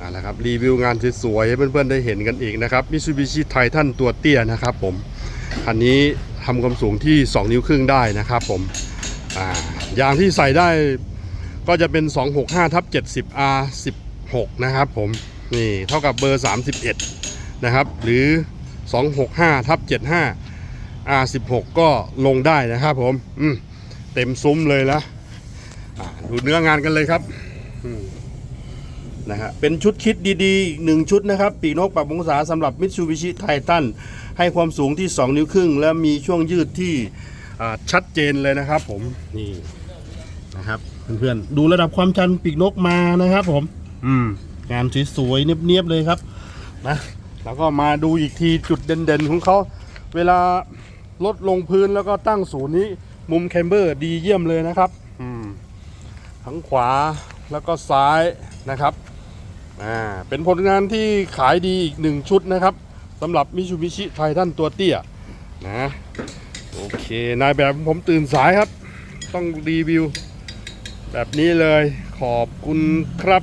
อ่าละครับรีวิวงานสวยๆให้เพื่อนๆได้เห็นกันอีกนะครับมิ t ูบิชิไททันตัวเตี้ยนะครับผมคันนี้ทำความสูงที่ 2 นิ้วครึ่งได้นะครับผมอ่ายางที่ใส่ได้ก็จะเป็น 265ทับ 70 R 16 นะครับผมนี่เท่ากับเบอร์ 31 นะครับ หรือ 265ทับ 75 R 16 ก็ลงได้นะครับผมมเต็มซุ้มเลยละดูเนื้องานกันเลยครับ นะฮะเป็นชุดคิดดีๆอีกหนึ่งชุดนะครับ ปีกนกปรับองศาสำหรับ Mitsubishi Titan ให้ความสูงที่ 2 นิ้วครึ่ง และมีช่วงยืดที่ชัดเจนเลยนะครับผมนี่นะครับเพื่อนๆดูระดับความชันปีกนกมานะครับผม อืมงานสวยๆเนียบๆเลยครับนะแล้วก็มาดูอีกทีจุดเด่นๆของเขาเวลาลดลงพื้นแล้วก็ตั้งศูนย์นี้มุมแคมเบอร์ดีเยี่ยมเลยนะครับ ทั้งขวาแล้วก็ซ้ายนะครับ อ่าเป็นผลงานที่ขายดีอีกหนึ่งชุดนะครับสำหรับมิชูบิชิไททันตัวเตี้ยนะโอเคนายแบบผมตื่นสายครับ ต้องรีวิว แบบนี้เลยขอบคุณครับ